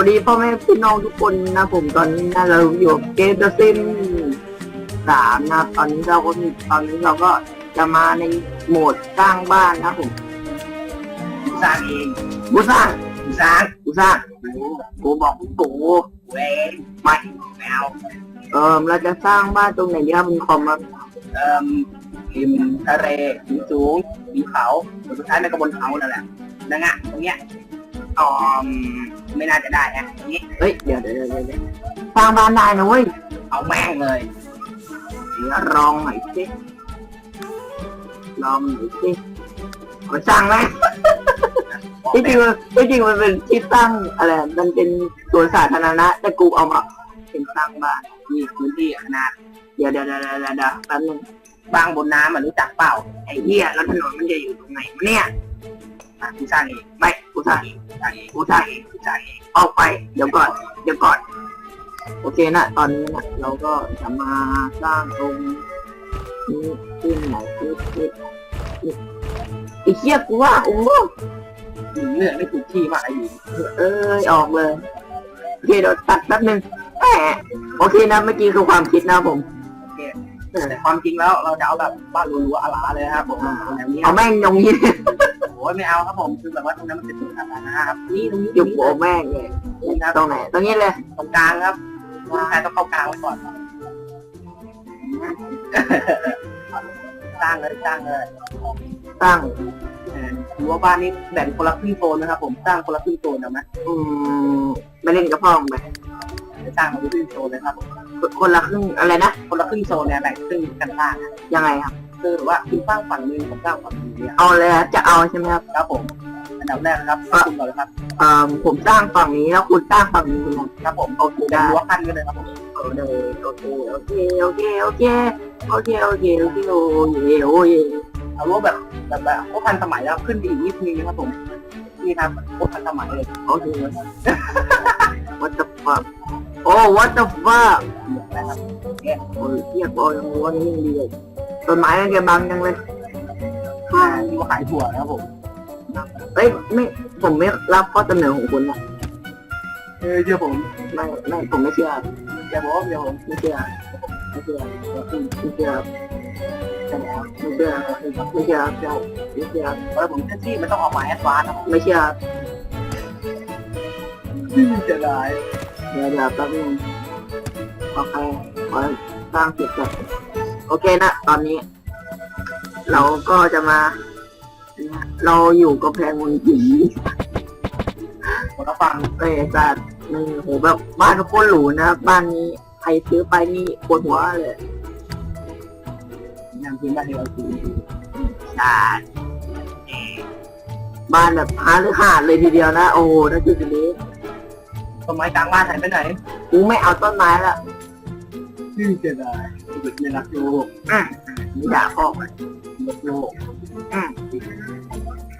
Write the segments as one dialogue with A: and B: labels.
A: วัสดีพ่อแม่พี่น้องทุกคนนะผมตอนนี้นะเราอยู่กับเกมเดอะซิมสามนะครับตอนนี้เราก็มีตอนนี้เราก็จะมาในโหมดสร้างบ้านนะผม
B: สร้างเอง
A: กูสร้าง
B: สร้าง
A: กูสร้างกูบอกกู
B: เวนไม่แมว
A: เออเราจะสร้างบ้านตรงไหนดีครับคุณคอมครับ
B: เอ่อริมทะเลหินสูงหินเขาสุดท้ายในกระบนเขานั่นแหละนั่นไงตรงเนี้ย อ๋อไม่น่าจะได้ฮะตรงนี้
A: เฮ้ย เดี๋ยวเดี๋ยวเดี๋ยวเดี๋ยวสร้างบ้านได้นะเว้ย
B: เอาแม่งเลย
A: เดี๋ยวลองหน่อยสิลองหน่อยสิมาสร้างไหม
B: บอก
A: ที่จ
B: แม่
A: ริงมันที่จริงมันเป็นที่ตั้งอะไร มันเป็นสวนสาธารณะ แต่กูเอามาเป็นสร้างบ้าน
B: มีพื้นที่ขนาด
A: เดี๋ยวเดี๋ยวเดี๋ยวเดี๋ยวเดี๋ยวแป๊บนึง
B: บางบนน้ำมันรู้จักเปล่า
A: ไอ้เหี้ยแล้วถนนมันจะอยู่ตรงไหนวะเนี่ย
B: อะ กูสร้างเอง
A: ไม่กูสร้าง
B: สร้างเอง
A: กูสร้างเอง
B: กูสร้างเอง
A: ออกไป เดี๋ยวก่อน เดี๋ยวก่อน โอเคนะ ตอนนี้นะเราก็จะมาสร้างตรงนี้ขึ้นไหนขึ้นขึ้นขึ้นไอ้เหี้ยกูว่าโอ้โห
B: เลือกไม่ถูกที่มากไอ้หญิง
A: เอ้ยออกเลยโอเคเดี๋ยวตัดแป๊บนึงแหมโอเคนะเมื่อกี้คือความคิดนะผม
B: แต่ความจริงแล้วเราจะเอาแบบบ้านหรูๆอาหลาเลยนะครับผมแบบนี้
A: เอาแม่งตรงนี้
B: โอ้ยไม่เอาครับผมคือแบบว่าตรงนั้นมันเป็นสวนสาธารณะครับนี่ตรงนี้
A: ยุบหัวแม่งเลย
B: นี่ครับ
A: ตรงไหนตรงนี้เลย
B: ตรงกลางครับคนไทยต้องเข้ากลางไว้ก่อนสร้างเลยสร้างเลย
A: ตั้ง
B: เออถือว่าบ้านนี้แบ่งคนละครึ่งโซนนะครับ ผมสร้างคนละครึ่งโซนเอาไหม
A: อืมไม่เล่นกับพ่อมึงไป
B: จะสร้างคนละครึ่งโซนเลยครับผม
A: คนละครึ่งอะไรนะ
B: คนละครึ่งโซนเนี่ยแบ่งครึ่งกันสร้างอะ
A: ยังไงครับ
B: คือแบบว่าคุณสร้างฝั่งหนึงผมสร้างฝั่งหนึงเนี่ย
A: เอาเลยครับจะเอาใช่ไหมครับ
B: ครับผมอันดับแรกนะครับคุณก่อนเลยครับ
A: เอ่อผมสร้างฝั่งนี้แล้วคุณสร้างฝั่งนี้นะครับ
B: ครับผม
A: โอเค
B: แบ่
A: ได้
B: งรั้วขั้นกันเลยครับผม
A: โอเคโอเคโอเคโอเคโอเคโอเคโอเคโอเคโอ้ยโอ้ย
B: เอารั้วแบบแบบแบบโคตรทันสมัยแล้วขึ้นไปอีกนิดนึงนะครับผมนี่ครับโคตรทันสมัยเลย
A: โอเค what the fuck โอ้ what the fuck
B: นะครับ
A: โอ้ยเรียกบอลยังวันนี้ยังดีเลย ต้นไม้มันแกบังจังเลย
B: มีว่าขายถั่วนะครับผม
A: เอ้ยไม่ผมไม่รับข้อเสนอของคุณนะ
B: เออเชื่อผม
A: ไม่ไม่ผมไม่เชื่อ
B: อย่าบอกว่าเดี๋ยวผม
A: ไม่เชื่อไม่เชื่อไม่เชื่อ
B: จะบอกว่า
A: ไม่เชื่อไม่เชื่อไม่เชื่อไม่เชื่อ
B: เออผมแท็กซี่มันต้องออกมาแอดวานซ์นะครับ
A: ไม่เชื่อ
B: จะได้
A: เดี๋ยวเดี๋ยวแป๊บนึงโอเคขอสร้างเสร็จก่อน โอเคนะ ตอนนี้ เราก็จะมา เราอยู่กับแพงเมืองผี
B: ผมต้องฟัง
A: เอ้ยจัดนี่โหแบบบ้านโคตรหรูนะบ้านนี้ใครซื้อไปนี่ปวดหัวเลย
B: อย่างที่บ้านที่เราคุย
A: ใช่บ้านแบบหาหรือหาดเลยทีเดียวนะ โอ้โหนั่นจุดนี้
B: ต้นไม้กลางบ้านหายไปไหน
A: กูไม่เอาต้นไม้ละ
B: ชื่อจะได้ชีวิตไม่รักโลก
A: นี่ด่าพ่อไป
B: รักโลก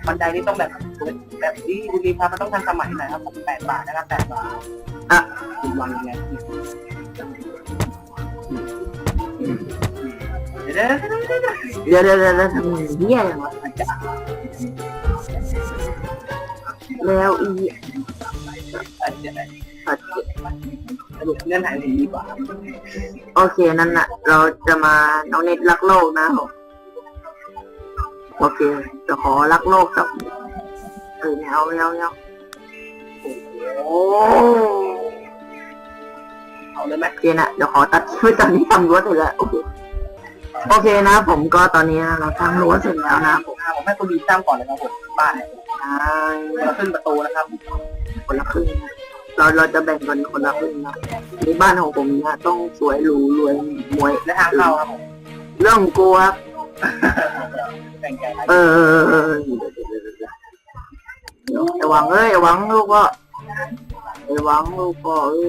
B: บันไดนี่ต้องแบบแบบที่บุรีครับมันต้องทันสมัยหน่อยครับผมแปดบาทนะครับแปดบาท
A: อะ
B: คุณวางยังไงเดี๋ยวเดี๋ยว
A: เดี๋ยวเดี๋ยวเดี๋ยวทำไมเหี้ยอย่างวะ
B: อาจจะ
A: แล้วอี
B: อาจจะ
A: ปัด
B: สรุปเงื่อนไขดีกว่า
A: โอเคนั่นน่ะ เราจะมาน้องเน็ตรักโลกนะโอเคจะขอรักโลกครับเออไม่เอาไม่เอาไม่เอา
B: โอ้เอาเลยไหม
A: โอเคนะเดี๋ยวขอตัดช่วยตอนนี้ทำรั้วเสร็จแล้วโอเคโอเคนะ ผมก็ตอนนี้เราทำรั้วเสร็จแล้วนะผม
B: ผมให้คุณดีสร้างก่อนเลยครับผมบ้าน เนี่ย
A: ใช่
B: เราขึ้นประตูนะครับ
A: คนละครึ่งนะเราเราจะแบ่งกันคนละครึ่งนะในบ้านของผมนะต้องสวยหรูรวยมวย
B: และทางเข้าครับผม
A: เรื่องของกูครับ
B: แบ่งใจไป
A: เออเออเออเออเดี๋ยวไอ้หวังเอ้ยไอ้หวังลูกก็ไอ้หวังลูกก็เอ้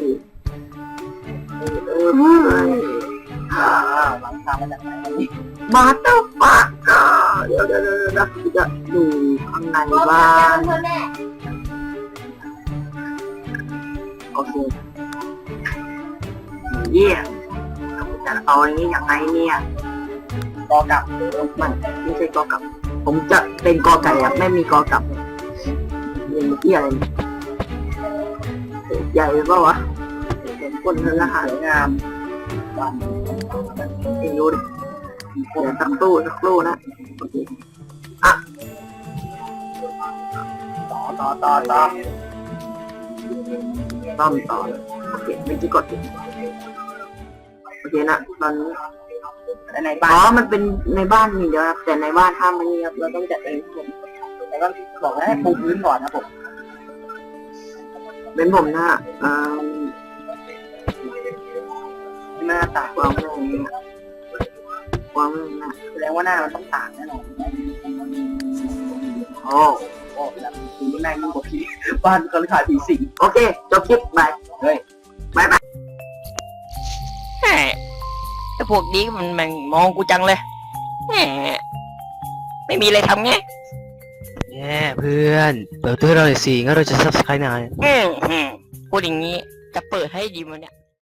A: ยเออเออเฮ้ย
B: อ่า หลังคามาจากไหน
A: มาเต้าปากอะเดี๋ยวเดี๋ยวเดี๋ยวเดี๋ยวจะดูข้างในบ้านโอเคเยี่ยมจะเอาอย่างนี้ยังไงเนี่ย
B: กอกับ
A: มันไม่ใช่กอกับ ผมจะเป็นกอไก่อะไม่มีกอกับเรียนเมื่อกี้อะไรเนี่ยใหญ่ป่าวะเห็นคนละหา
B: สวยงาม บ้าน
A: เองดูดิเดี๋ยวสักครู่สักครู่นะโอเค
B: ต่อต่อต่อต่อ
A: ซ่อมต่อโอเคไม่อกี้กดผิโอเคนะตอนนี้
B: และใน
A: อ๋
B: บ้า
A: อนมันเป็นในบ้านมีเดียวครับแต่ในบ้านห้ามไม่ครับเราต้องจัดเองผม
B: แล้วก็บอกให้ปูพื้นก่อนนะผม
A: เป็นผมนะเอ่อ
B: หน้าต่าง
A: วางไว้ตรงนี้นะวางไว้ตรงนี้นะ
B: แสดงว่าหน้ามันต้องต่างแน่นอน
A: โอ้
B: โอ้แบบคุณแม่งยิ่งกว่าผีบ้านเขาเลยขาดผีสิง
A: โอเคจบคลิปบาย
B: เฮ้ย
A: บายบาย
C: แหมไอ้พวกนี้มันแม่งมองกูจังเลยแหมไม่มีอะไรทำไง
D: แย่เพื่อนเปิดตัวให้เราหน่อยสิงั้นเราจะ subscribe นาย
C: อืมอืมพูดอย่างนี้จะเปิดให้ดีมันเนี่ย